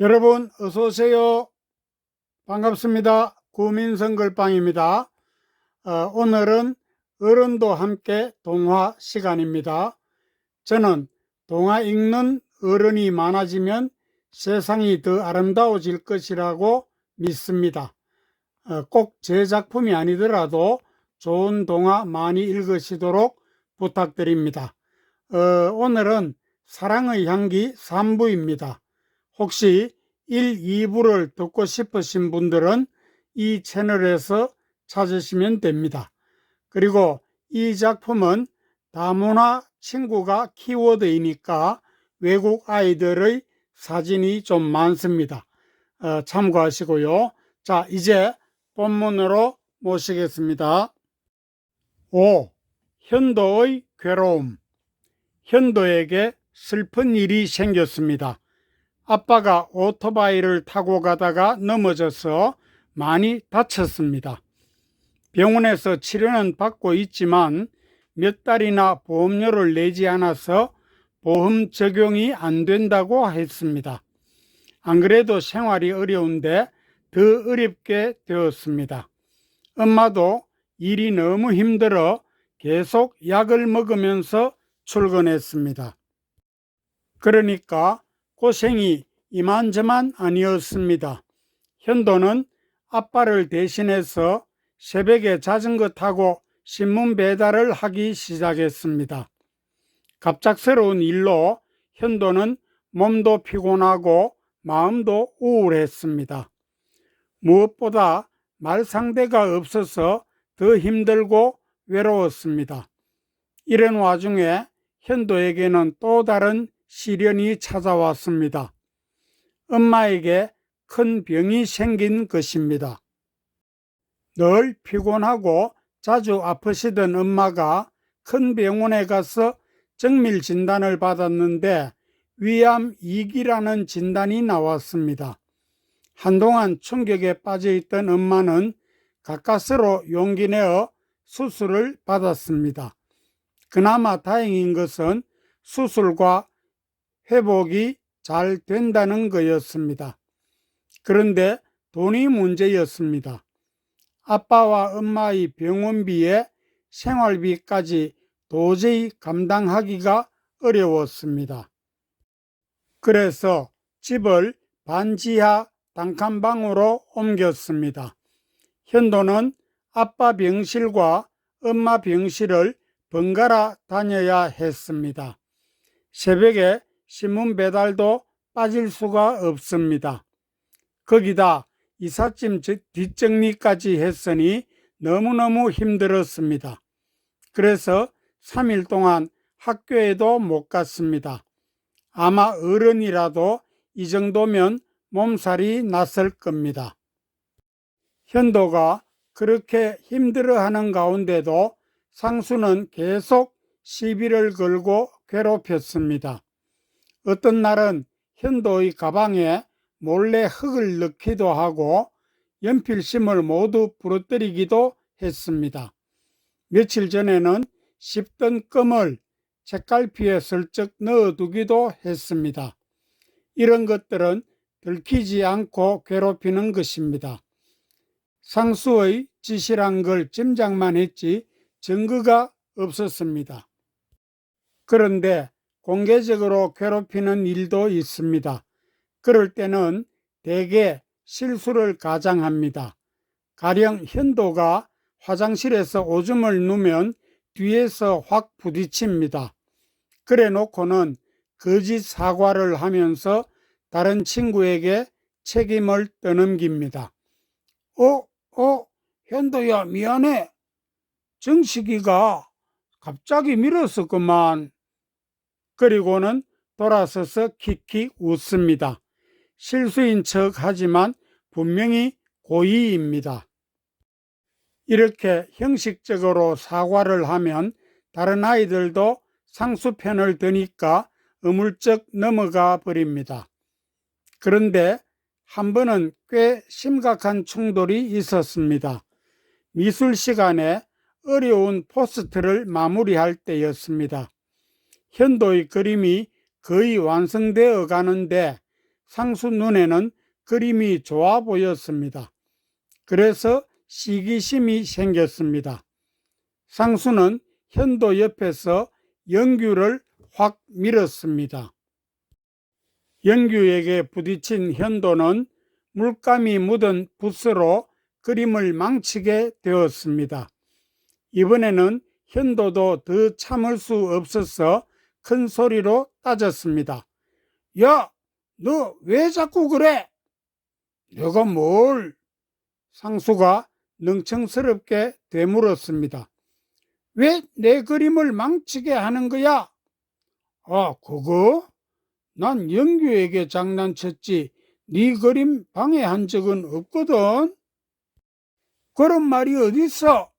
여러분 어서 오세요. 반갑습니다. 구민성글방입니다. 어, 오늘은 어른도 함께 동화 시간입니다. 저는 동화 읽는 어른이 많아지면 세상이 더 아름다워질 것이라고 믿습니다. 어, 꼭제 작품이 아니더라도 좋은 동화 많이 읽으시도록 부탁드립니다. 어, 오늘은 사랑의 향기 3부입니다. 혹시 1, 2부를 듣고 싶으신 분들은 이 채널에서 찾으시면 됩니다. 그리고 이 작품은 다문화 친구가 키워드이니까 외국 아이들의 사진이 좀 많습니다. 어, 참고하시고요. 자, 이제 본문으로 모시겠습니다. 5. 현도의 괴로움. 현도에게 슬픈 일이 생겼습니다. 아빠가 오토바이를 타고 가다가 넘어져서 많이 다쳤습니다. 병원에서 치료는 받고 있지만 몇 달이나 보험료를 내지 않아서 보험 적용이 안 된다고 했습니다. 안 그래도 생활이 어려운데 더 어렵게 되었습니다. 엄마도 일이 너무 힘들어 계속 약을 먹으면서 출근했습니다. 그러니까 고생이 이만저만 아니었습니다. 현도는 아빠를 대신해서 새벽에 자전거 타고 신문 배달을 하기 시작했습니다. 갑작스러운 일로 현도는 몸도 피곤하고 마음도 우울했습니다. 무엇보다 말 상대가 없어서 더 힘들고 외로웠습니다. 이런 와중에 현도에게는 또 다른 시련이 찾아왔습니다. 엄마에게 큰 병이 생긴 것입니다. 늘 피곤하고 자주 아프시던 엄마가 큰 병원에 가서 정밀 진단을 받았는데 위암 2기라는 진단이 나왔습니다. 한동안 충격에 빠져 있던 엄마는 가까스로 용기 내어 수술을 받았습니다. 그나마 다행인 것은 수술과 회복이 잘 된다는 거였습니다. 그런데 돈이 문제였습니다. 아빠와 엄마의 병원비에 생활비까지 도저히 감당하기가 어려웠습니다. 그래서 집을 반지하 단칸방으로 옮겼습니다. 현도는 아빠 병실과 엄마 병실을 번갈아 다녀야 했습니다. 새벽에 신문 배달도 빠질 수가 없습니다. 거기다 이삿짐 뒷정리까지 했으니 너무너무 힘들었습니다. 그래서 3일 동안 학교에도 못 갔습니다. 아마 어른이라도 이 정도면 몸살이 났을 겁니다. 현도가 그렇게 힘들어하는 가운데도 상수는 계속 시비를 걸고 괴롭혔습니다. 어떤 날은 현도의 가방에 몰래 흙을 넣기도 하고 연필심을 모두 부러뜨리기도 했습니다. 며칠 전에는 씹던 껌을 책갈피에 슬쩍 넣어두기도 했습니다. 이런 것들은 들키지 않고 괴롭히는 것입니다. 상수의 짓이란 걸 짐작만 했지 증거가 없었습니다. 그런데 공개적으로 괴롭히는 일도 있습니다. 그럴 때는 대개 실수를 가장합니다. 가령 현도가 화장실에서 오줌을 누면 뒤에서 확 부딪힙니다. 그래 놓고는 거짓 사과를 하면서 다른 친구에게 책임을 떠넘깁니다. 어, 어, 현도야, 미안해. 정식이가 갑자기 밀었었구만. 그리고는 돌아서서 킥킥 웃습니다. 실수인 척 하지만 분명히 고의입니다. 이렇게 형식적으로 사과를 하면 다른 아이들도 상수편을 드니까 어물쩍 넘어가 버립니다. 그런데 한 번은 꽤 심각한 충돌이 있었습니다. 미술 시간에 어려운 포스트를 마무리할 때였습니다. 현도의 그림이 거의 완성되어 가는데 상수 눈에는 그림이 좋아 보였습니다. 그래서 시기심이 생겼습니다. 상수는 현도 옆에서 영규를 확 밀었습니다. 영규에게 부딪힌 현도는 물감이 묻은 붓으로 그림을 망치게 되었습니다. 이번에는 현도도 더 참을 수 없어서 큰 소리로 따졌습니다. 야, 너 왜 자꾸 그래? 내가 뭘? 상수가 능청스럽게 되물었습니다. 왜 내 그림을 망치게 하는 거야? 아, 그거? 난 영규에게 장난쳤지 네 그림 방해한 적은 없거든. 그런 말이 어딨어?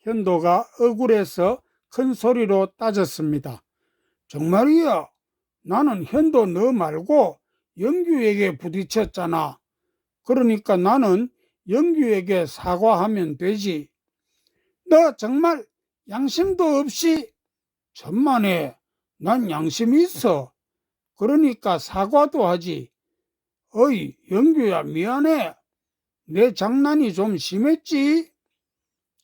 현도가 억울해서 큰 소리로 따졌습니다. 정말이야. 나는 현도 너 말고 영규에게 부딪혔잖아. 그러니까 나는 영규에게 사과하면 되지. 너 정말 양심도 없이 천만에 난 양심이 있어. 그러니까 사과도 하지. 어이, 영규야, 미안해. 내 장난이 좀 심했지?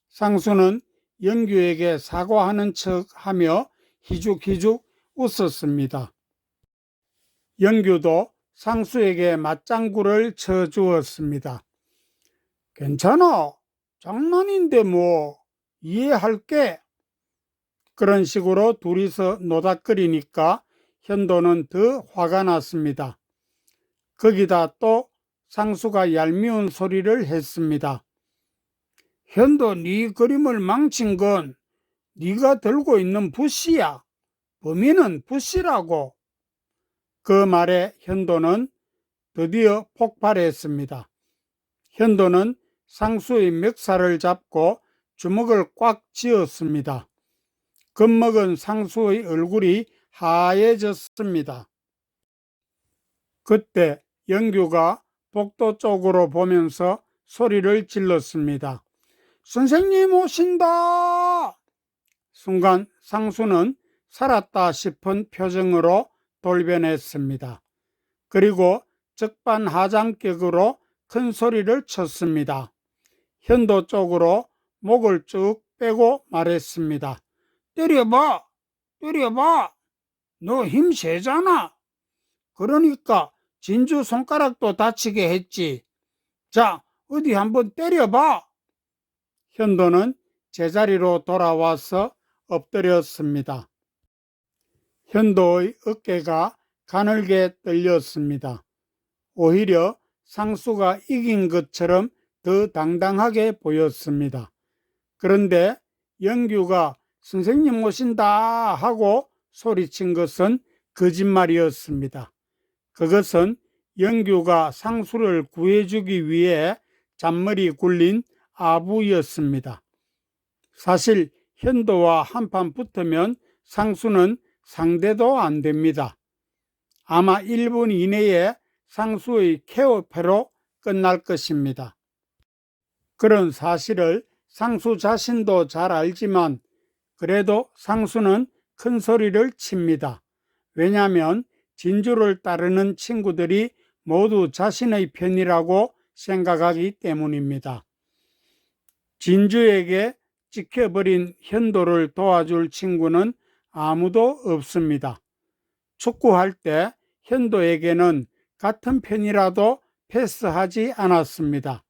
상수는 영규에게 사과하는 척 하며 희죽희죽 웃었습니다. 영규도 상수에게 맞장구를 쳐 주었습니다. 괜찮아. 장난인데 뭐, 이해할게. 그런 식으로 둘이서 노닥거리니까 현도는 더 화가 났습니다. 거기다 또 상수가 얄미운 소리를 했습니다. 현도 네 그림을 망친 건 네가 들고 있는 붓이야. 범인은 붓이라고. 그 말에 현도는 드디어 폭발했습니다. 현도는 상수의 멱살을 잡고 주먹을 꽉 쥐었습니다. 겁먹은 상수의 얼굴이 하얘졌습니다. 그때 영규가 복도 쪽으로 보면서 소리를 질렀습니다. 선생님 오신다! 순간 상수는 살았다 싶은 표정으로 돌변했습니다. 그리고 적반하장격으로 큰 소리를 쳤습니다. 현도 쪽으로 목을 쭉 빼고 말했습니다. 때려봐! 때려봐! 너 힘 세잖아! 그러니까 진주 손가락도 다치게 했지. 자, 어디 한번 때려봐! 현도는 제자리로 돌아와서 엎드렸습니다. 현도의 어깨가 가늘게 떨렸습니다. 오히려 상수가 이긴 것처럼 더 당당하게 보였습니다. 그런데 영규가 선생님 오신다 하고 소리친 것은 거짓말이었습니다. 그것은 영규가 상수를 구해주기 위해 잔머리 굴린 아부였습니다. 사실 현도와 한판 붙으면 상수는 상대도 안 됩니다. 아마 1분 이내에 상수의 케어패로 끝날 것입니다. 그런 사실을 상수 자신도 잘 알지만 그래도 상수는 큰 소리를 칩니다. 왜냐하면 진주를 따르는 친구들이 모두 자신의 편이라고 생각하기 때문입니다. 진주에게 지켜버린 현도를 도와줄 친구는 아무도 없습니다. 축구할 때 현도에게는 같은 편이라도 패스하지 않았습니다.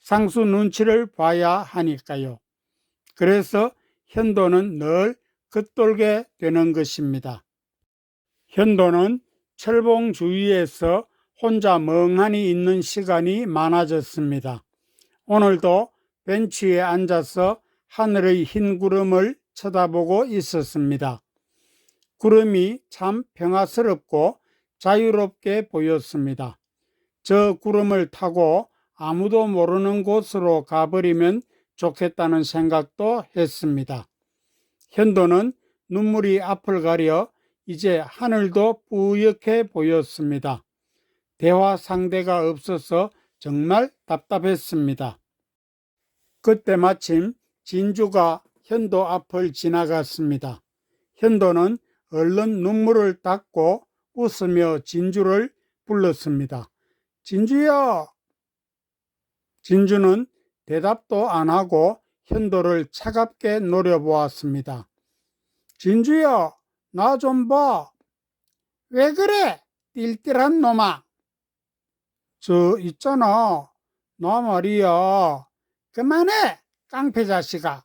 상수 눈치를 봐야 하니까요. 그래서 현도는 늘 겉돌게 되는 것입니다. 현도는 철봉 주위에서 혼자 멍하니 있는 시간이 많아졌습니다. 오늘도 벤치에 앉아서 하늘의 흰 구름을 쳐다보고 있었습니다. 구름이 참 평화스럽고 자유롭게 보였습니다. 저 구름을 타고 아무도 모르는 곳으로 가버리면 좋겠다는 생각도 했습니다. 현도는 눈물이 앞을 가려 이제 하늘도 뿌옇게 보였습니다. 대화 상대가 없어서 정말 답답했습니다. 그때 마침 진주가 현도 앞을 지나갔습니다. 현도는 얼른 눈물을 닦고 웃으며 진주를 불렀습니다. 진주야! 진주는 대답도 안 하고 현도를 차갑게 노려보았습니다. 진주야, 나 좀 봐. 왜 그래? 띨띨한 놈아. 저 있잖아. 나 말이야. 그만해, 깡패 자식아.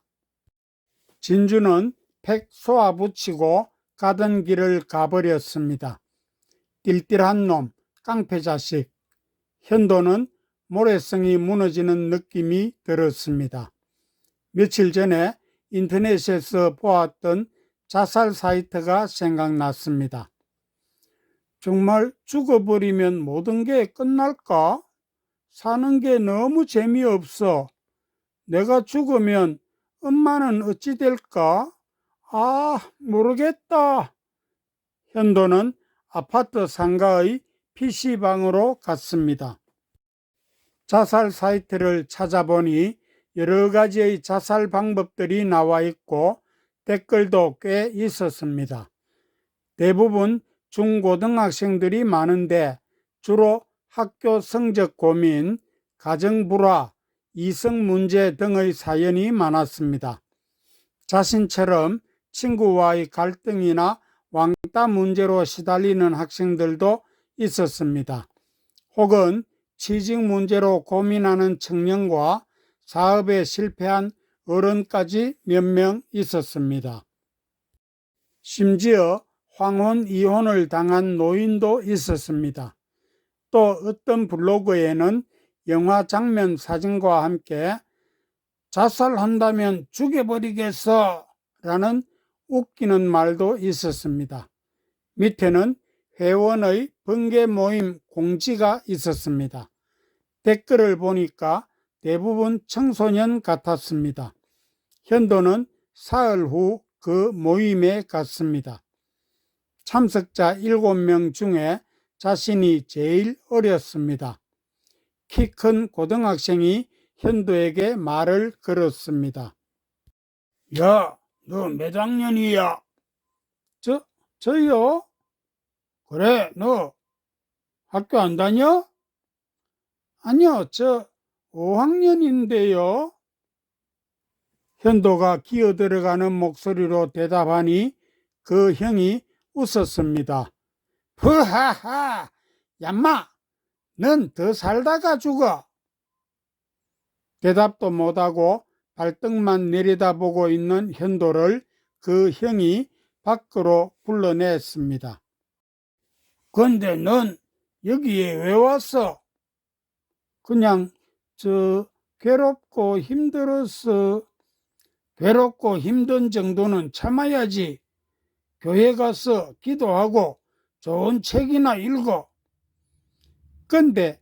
진주는 팩 쏘아붙이고 가던 길을 가버렸습니다. 띨띨한 놈, 깡패 자식. 현도는 모래성이 무너지는 느낌이 들었습니다. 며칠 전에 인터넷에서 보았던 자살 사이트가 생각났습니다. 정말 죽어버리면 모든 게 끝날까? 사는 게 너무 재미없어. 내가 죽으면 엄마는 어찌 될까? 아, 모르겠다. 현도는 아파트 상가의 PC방으로 갔습니다. 자살 사이트를 찾아보니 여러 가지의 자살 방법들이 나와 있고 댓글도 꽤 있었습니다. 대부분 중고등학생들이 많은데 주로 학교 성적 고민, 가정 불화, 이성 문제 등의 사연이 많았습니다. 자신처럼 친구와의 갈등이나 왕따 문제로 시달리는 학생들도 있었습니다. 혹은 취직 문제로 고민하는 청년과 사업에 실패한 어른까지 몇 명 있었습니다. 심지어 황혼 이혼을 당한 노인도 있었습니다. 또 어떤 블로그에는 영화 장면 사진과 함께 자살한다면 죽여버리겠어 라는 웃기는 말도 있었습니다. 밑에는 회원의 번개 모임 공지가 있었습니다. 댓글을 보니까 대부분 청소년 같았습니다. 현도는 사흘 후 그 모임에 갔습니다. 참석자 7명 중에 자신이 제일 어렸습니다. 키 큰 고등학생이 현도에게 말을 걸었습니다. 야, 너 몇 학년이야? 저, 저요? 그래, 너 학교 안 다녀? 아니요, 저 5학년인데요. 현도가 기어 들어가는 목소리로 대답하니 그 형이 웃었습니다. 흐하하, 얌마, 넌 더 살다가 죽어. 대답도 못하고 발등만 내려다보고 있는 현도를 그 형이 밖으로 불러냈습니다. 근데 넌 여기에 왜 왔어? 그냥 저 괴롭고 힘들어서 괴롭고 힘든 정도는 참아야지. 교회 가서 기도하고 좋은 책이나 읽어. 근데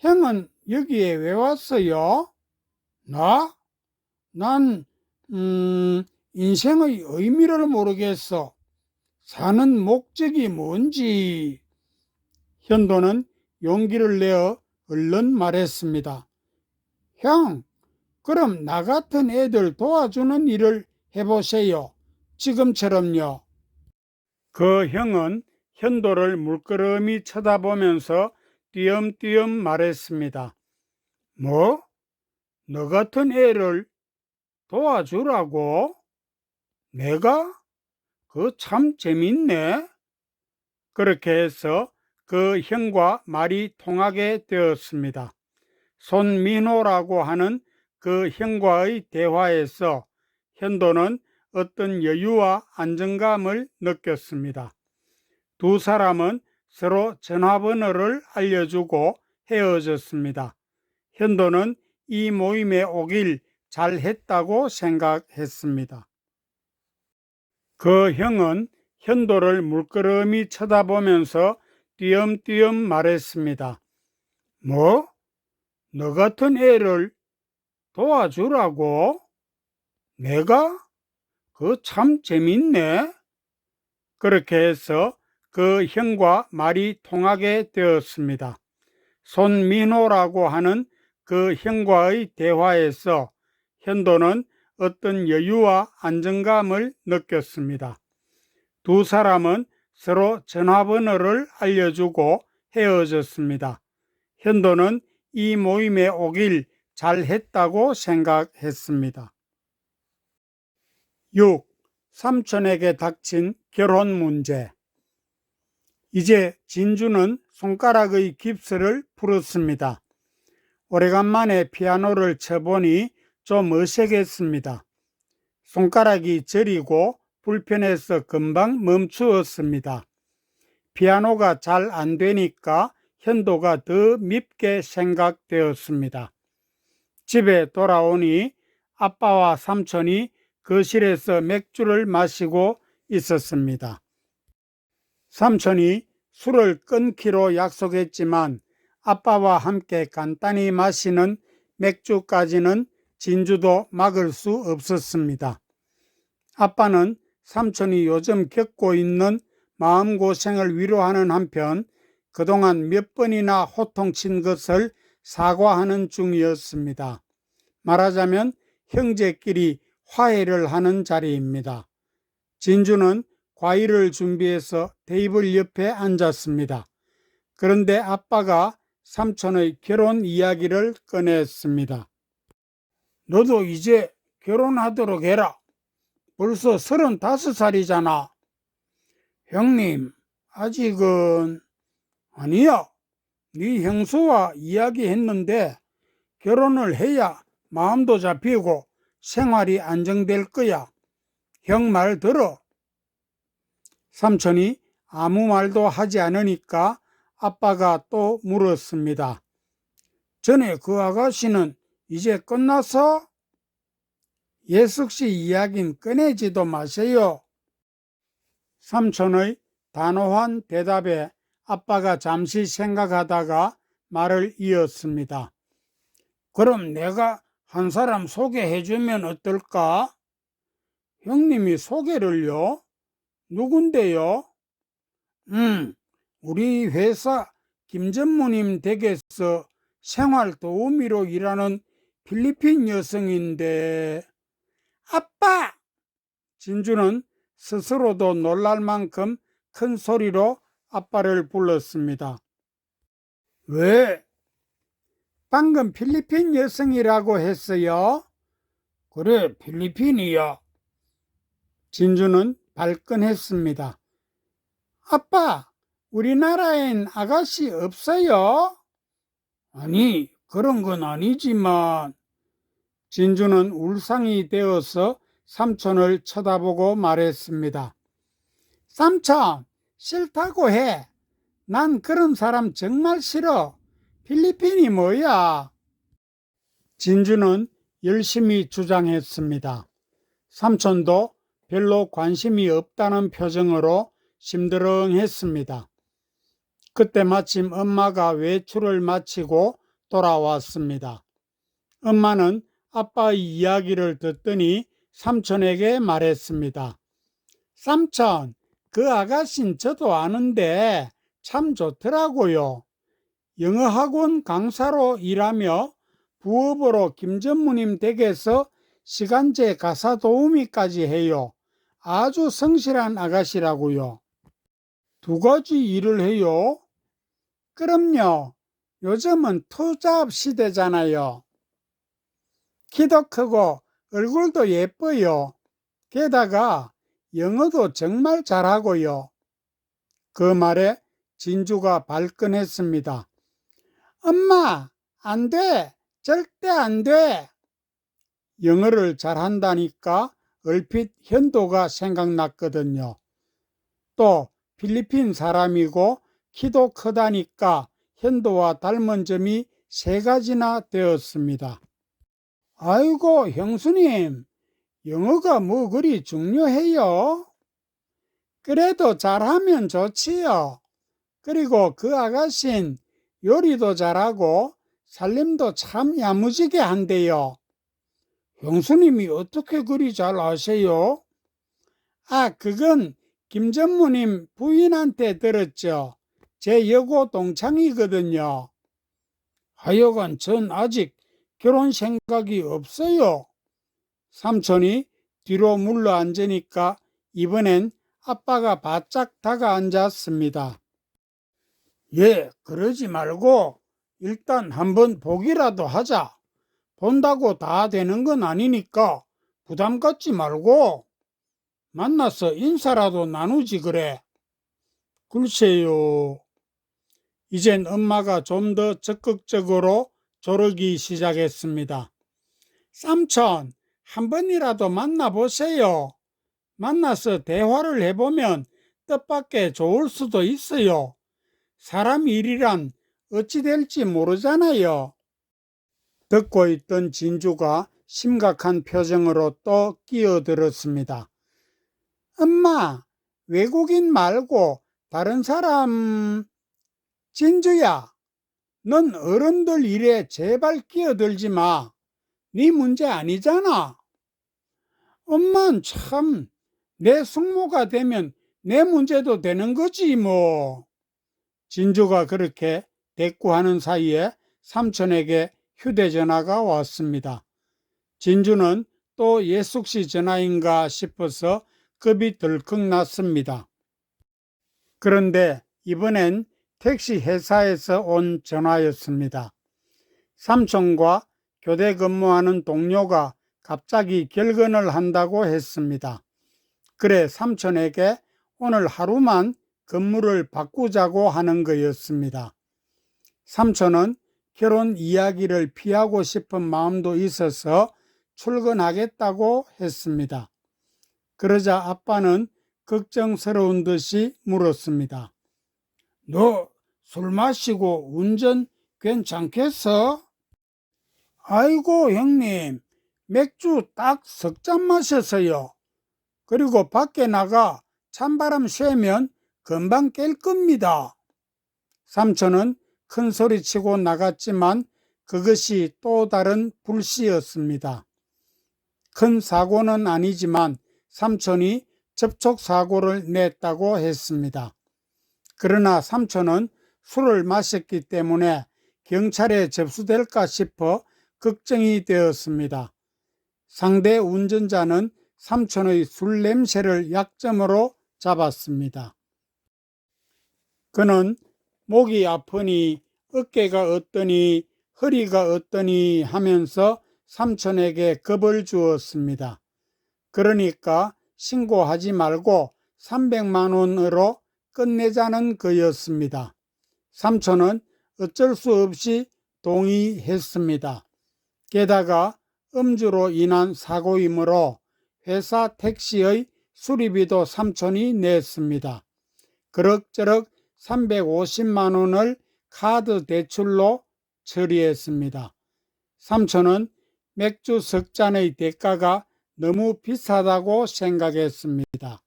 형은 여기에 왜 왔어요? 나? 난, 음, 인생의 의미를 모르겠어. 사는 목적이 뭔지. 현도는 용기를 내어 얼른 말했습니다. 형, 그럼 나 같은 애들 도와주는 일을 해보세요. 지금처럼요. 그 형은 현도를 물끄러미 쳐다보면서 띄엄띄엄 말했습니다. 뭐? 너 같은 애를 도와주라고? 내가? 그 참 재밌네. 그렇게 해서 그 형과 말이 통하게 되었습니다. 손민호라고 하는 그 형과의 대화에서 현도는 어떤 여유와 안정감을 느꼈습니다. 두 사람은 서로 전화번호를 알려주고 헤어졌습니다. 현도는 이 모임에 오길 잘했다고 생각했습니다. 그 형은 현도를 물끄러미 쳐다보면서 띄엄띄엄 말했습니다. 뭐? 너 같은 애를 도와주라고? 내가? 그 참 재밌네. 그렇게 해서 그 형과 말이 통하게 되었습니다. 손민호라고 하는 그 형과의 대화에서 현도는 어떤 여유와 안정감을 느꼈습니다. 두 사람은 서로 전화번호를 알려주고 헤어졌습니다. 현도는 이 모임에 오길 잘했다고 생각했습니다. 6. 삼촌에게 닥친 결혼 문제 이제 진주는 손가락의 깁스를 풀었습니다. 오래간만에 피아노를 쳐보니 좀 어색했습니다. 손가락이 저리고 불편해서 금방 멈추었습니다. 피아노가 잘 안 되니까 현도가 더 밉게 생각되었습니다. 집에 돌아오니 아빠와 삼촌이 거실에서 맥주를 마시고 있었습니다. 삼촌이 술을 끊기로 약속했지만 아빠와 함께 간단히 마시는 맥주까지는 진주도 막을 수 없었습니다. 아빠는 삼촌이 요즘 겪고 있는 마음고생을 위로하는 한편 그동안 몇 번이나 호통친 것을 사과하는 중이었습니다. 말하자면 형제끼리 화해를 하는 자리입니다. 진주는 과일을 준비해서 테이블 옆에 앉았습니다. 그런데 아빠가 삼촌의 결혼 이야기를 꺼냈습니다. 너도 이제 결혼하도록 해라. 벌써 서른다섯 살이잖아. 형님, 아직은 아니야. 네 형수와 이야기했는데 결혼을 해야 마음도 잡히고 생활이 안정될 거야. 형 말 들어. 삼촌이 아무 말도 하지 않으니까 아빠가 또 물었습니다. 전에 그 아가씨는 이제 끝났어? 예숙 씨 이야기는 꺼내지도 마세요. 삼촌의 단호한 대답에 아빠가 잠시 생각하다가 말을 이었습니다. 그럼 내가 한 사람 소개해 주면 어떨까? 형님이 소개를요? 누군데요? 음, 우리 회사 김전무님 댁에서 생활 도우미로 일하는 필리핀 여성인데, 아빠! 진주는 스스로도 놀랄 만큼 큰 소리로 아빠를 불렀습니다. 왜? 방금 필리핀 여성이라고 했어요? 그래, 필리핀이야. 진주는 발끈했습니다. 아빠, 우리나라엔 아가씨 없어요? 아니, 그런 건 아니지만. 진주는 울상이 되어서 삼촌을 쳐다보고 말했습니다. 삼촌, 싫다고 해. 난 그런 사람 정말 싫어. 필리핀이 뭐야? 진주는 열심히 주장했습니다. 삼촌도 별로 관심이 없다는 표정으로 심드렁했습니다. 그때 마침 엄마가 외출을 마치고 돌아왔습니다. 엄마는 아빠의 이야기를 듣더니 삼촌에게 말했습니다. 삼촌, 그 아가씨는 저도 아는데 참 좋더라고요. 영어학원 강사로 일하며 부업으로 김전무님 댁에서 시간제 가사 도우미까지 해요. 아주 성실한 아가씨라고요. 두 가지 일을 해요? 그럼요. 요즘은 투잡 시대잖아요. 키도 크고 얼굴도 예뻐요. 게다가 영어도 정말 잘하고요. 그 말에 진주가 발끈했습니다. 엄마, 안 돼. 절대 안 돼. 영어를 잘한다니까 얼핏 현도가 생각났거든요. 또 필리핀 사람이고 키도 크다니까 현도와 닮은 점이 세 가지나 되었습니다. 아이고, 형수님, 영어가 뭐 그리 중요해요? 그래도 잘하면 좋지요. 그리고 그 아가씨는 요리도 잘하고 살림도 참 야무지게 한대요. 형수님이 어떻게 그리 잘 아세요? 아, 그건 김전무님 부인한테 들었죠. 제 여고 동창이거든요. 하여간 전 아직 결혼 생각이 없어요. 삼촌이 뒤로 물러 앉으니까 이번엔 아빠가 바짝 다가 앉았습니다. 예, 그러지 말고 일단 한번 보기라도 하자. 본다고 다 되는 건 아니니까 부담 갖지 말고 만나서 인사라도 나누지 그래. 글쎄요. 이젠 엄마가 좀 더 적극적으로 조르기 시작했습니다. 삼촌, 한 번이라도 만나보세요. 만나서 대화를 해보면 뜻밖의 좋을 수도 있어요. 사람 일이란 어찌 될지 모르잖아요. 듣고 있던 진주가 심각한 표정으로 또 끼어들었습니다. 엄마, 외국인 말고 다른 사람, 진주야, 넌 어른들 일에 제발 끼어들지 마. 네 문제 아니잖아. 엄만 참, 내 숙모가 되면 내 문제도 되는 거지 뭐. 진주가 그렇게 대꾸하는 사이에 삼촌에게 휴대전화가 왔습니다. 진주는 또 예숙 씨 전화인가 싶어서 겁이 덜컥 났습니다. 그런데 이번엔 택시 회사에서 온 전화였습니다. 삼촌과 교대 근무하는 동료가 갑자기 결근을 한다고 했습니다. 그래 삼촌에게 오늘 하루만 근무를 바꾸자고 하는 거였습니다. 삼촌은 결혼 이야기를 피하고 싶은 마음도 있어서 출근하겠다고 했습니다. 그러자 아빠는 걱정스러운 듯이 물었습니다. 너 술 마시고 운전 괜찮겠어? 아이고, 형님, 맥주 딱 석 잔 마셨어요. 그리고 밖에 나가 찬바람 쐬면 금방 깰 겁니다. 삼촌은 큰 소리 치고 나갔지만 그것이 또 다른 불씨였습니다. 큰 사고는 아니지만 삼촌이 접촉 사고를 냈다고 했습니다. 그러나 삼촌은 술을 마셨기 때문에 경찰에 접수될까 싶어 걱정이 되었습니다. 상대 운전자는 삼촌의 술 냄새를 약점으로 잡았습니다. 그는 목이 아프니 어깨가 어떠니 허리가 어떠니 하면서 삼촌에게 겁을 주었습니다. 그러니까 신고하지 말고 300만 원으로 끝내자는 거였습니다. 삼촌은 어쩔 수 없이 동의했습니다. 게다가 음주로 인한 사고이므로 회사 택시의 수리비도 삼촌이 냈습니다. 그럭저럭 350만 원을 카드 대출로 처리했습니다. 삼촌은 맥주 석 잔의 대가가 너무 비싸다고 생각했습니다.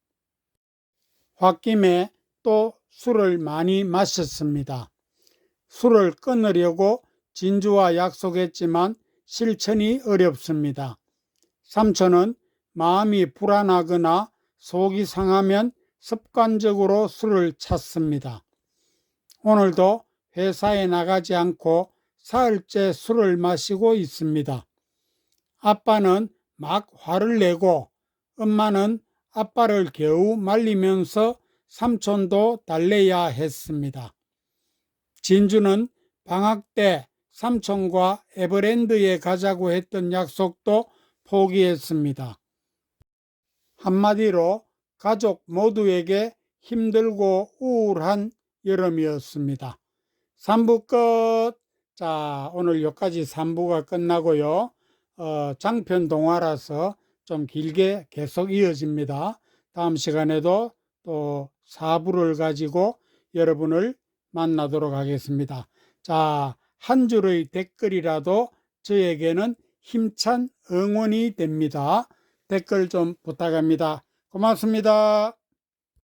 홧김에 또 술을 많이 마셨습니다. 술을 끊으려고 진주와 약속했지만 실천이 어렵습니다. 삼촌은 마음이 불안하거나 속이 상하면 습관적으로 술을 찾습니다. 오늘도 회사에 나가지 않고 사흘째 술을 마시고 있습니다. 아빠는 막 화를 내고 엄마는 아빠를 겨우 말리면서 삼촌도 달래야 했습니다. 진주는 방학 때 삼촌과 에버랜드에 가자고 했던 약속도 포기했습니다. 한마디로 가족 모두에게 힘들고 우울한 여름이었습니다. 3부 끝. 자, 오늘 여기까지 3부가 끝나고요. 어, 장편 동화라서 좀 길게 계속 이어집니다. 다음 시간에도 또 4부를 가지고 여러분을 만나도록 하겠습니다. 자, 한 줄의 댓글이라도 저에게는 힘찬 응원이 됩니다. 댓글 좀 부탁합니다. 고맙습니다.